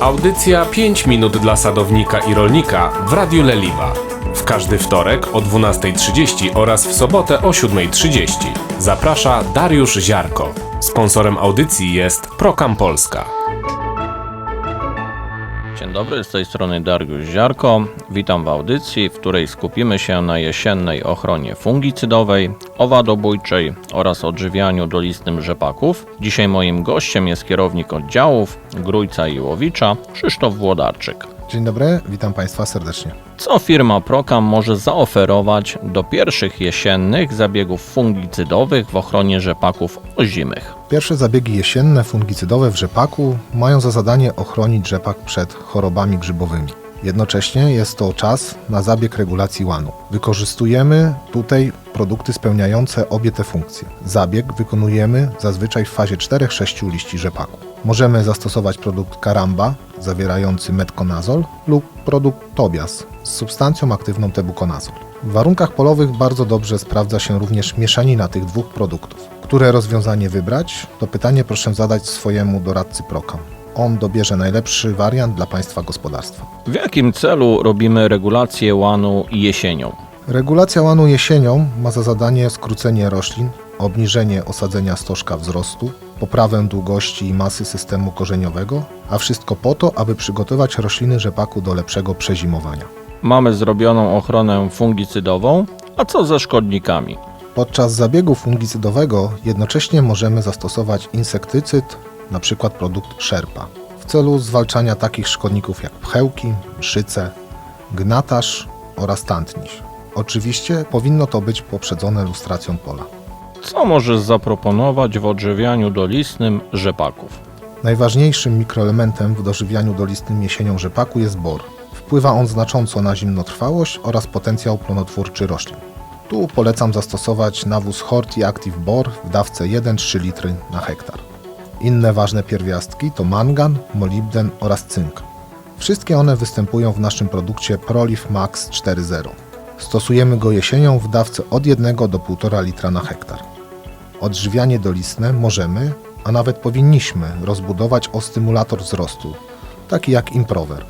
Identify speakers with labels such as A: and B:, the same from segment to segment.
A: Audycja 5 minut dla sadownika i rolnika w Radiu Leliwa. W każdy wtorek o 12.30 oraz w sobotę o 7.30. Zaprasza Dariusz Ziarko. Sponsorem audycji jest Prokam Polska.
B: Dzień dobry, z tej strony Dariusz Ziarko. Witam w audycji, w której skupimy się na jesiennej ochronie fungicydowej, owadobójczej oraz odżywianiu dolistnym rzepaków. Dzisiaj moim gościem jest kierownik oddziałów Grójca i Łowicza Krzysztof Włodarczyk.
C: Dzień dobry, witam Państwa serdecznie.
B: Co firma Prokam może zaoferować do pierwszych jesiennych zabiegów fungicydowych w ochronie rzepaków ozimych?
C: Pierwsze zabiegi jesienne fungicydowe w rzepaku mają za zadanie ochronić rzepak przed chorobami grzybowymi. Jednocześnie jest to czas na zabieg regulacji łanu. Wykorzystujemy tutaj produkty spełniające obie te funkcje. Zabieg wykonujemy zazwyczaj w fazie 4-6 liści rzepaku. Możemy zastosować produkt Karamba zawierający metconazol lub produkt Tobias z substancją aktywną tebuconazol. W warunkach polowych bardzo dobrze sprawdza się również mieszanina tych dwóch produktów. Które rozwiązanie wybrać? To pytanie proszę zadać swojemu doradcy Prokam. On dobierze najlepszy wariant dla Państwa gospodarstwa.
B: W jakim celu robimy regulację łanu jesienią?
C: Regulacja łanu jesienią ma za zadanie skrócenie roślin, obniżenie osadzenia stożka wzrostu, poprawę długości i masy systemu korzeniowego, a wszystko po to, aby przygotować rośliny rzepaku do lepszego przezimowania.
B: Mamy zrobioną ochronę fungicydową, a co ze szkodnikami?
C: Podczas zabiegu fungicydowego jednocześnie możemy zastosować insektycyd, np. produkt Sherpa, w celu zwalczania takich szkodników jak pchełki, mszyce, gnataż oraz tantniś. Oczywiście powinno to być poprzedzone lustracją pola.
B: Co możesz zaproponować w odżywianiu dolistnym rzepaków?
C: Najważniejszym mikroelementem w dożywianiu dolistnym jesienią rzepaku jest bor. Wpływa on znacząco na zimnotrwałość oraz potencjał plonotwórczy roślin. Tu polecam zastosować nawóz Horti Active Bor w dawce 1-3 litry na hektar. Inne ważne pierwiastki to mangan, molibden oraz cynk. Wszystkie one występują w naszym produkcie Prolife Max 4.0. Stosujemy go jesienią w dawce od 1 do 1,5 litra na hektar. Odżywianie dolistne możemy, a nawet powinniśmy rozbudować o stymulator wzrostu, taki jak Improver.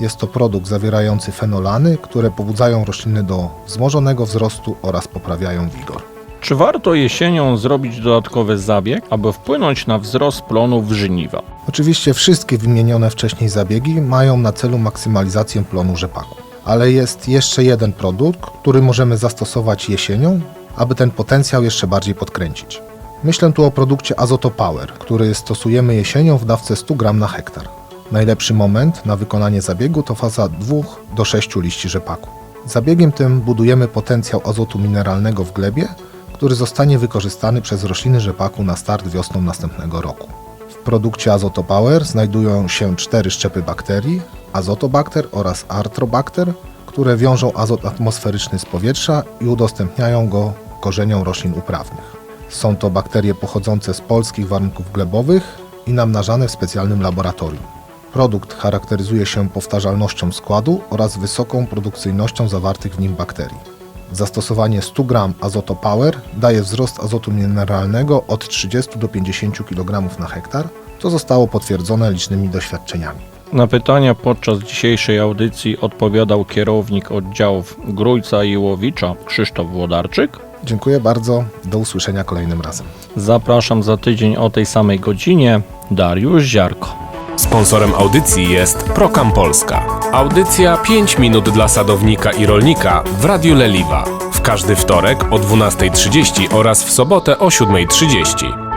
C: Jest to produkt zawierający fenolany, które pobudzają rośliny do wzmożonego wzrostu oraz poprawiają wigor.
B: Czy warto jesienią zrobić dodatkowy zabieg, aby wpłynąć na wzrost plonów żniwa?
C: Oczywiście wszystkie wymienione wcześniej zabiegi mają na celu maksymalizację plonu rzepaku. Ale jest jeszcze jeden produkt, który możemy zastosować jesienią, aby ten potencjał jeszcze bardziej podkręcić. Myślę tu o produkcie Azoto Power, który stosujemy jesienią w dawce 100 g na hektar. Najlepszy moment na wykonanie zabiegu to faza 2 do 6 liści rzepaku. Zabiegiem tym budujemy potencjał azotu mineralnego w glebie, który zostanie wykorzystany przez rośliny rzepaku na start wiosną następnego roku. W produkcie Azoto Power znajdują się cztery szczepy bakterii, azotobakter oraz artrobakter, które wiążą azot atmosferyczny z powietrza i udostępniają go korzeniom roślin uprawnych. Są to bakterie pochodzące z polskich warunków glebowych i namnażane w specjalnym laboratorium. Produkt charakteryzuje się powtarzalnością składu oraz wysoką produkcyjnością zawartych w nim bakterii. Zastosowanie 100 g Azoto Power daje wzrost azotu mineralnego od 30 do 50 kg na hektar, co zostało potwierdzone licznymi doświadczeniami.
B: Na pytania podczas dzisiejszej audycji odpowiadał kierownik oddziałów Grójca i Łowicza Krzysztof Włodarczyk.
C: Dziękuję bardzo, do usłyszenia kolejnym razem.
B: Zapraszam za tydzień o tej samej godzinie. Dariusz Ziarko.
A: Sponsorem audycji jest Prokam Polska. Audycja 5 minut dla sadownika i rolnika w Radiu Leliwa. W każdy wtorek o 12.30 oraz w sobotę o 7.30.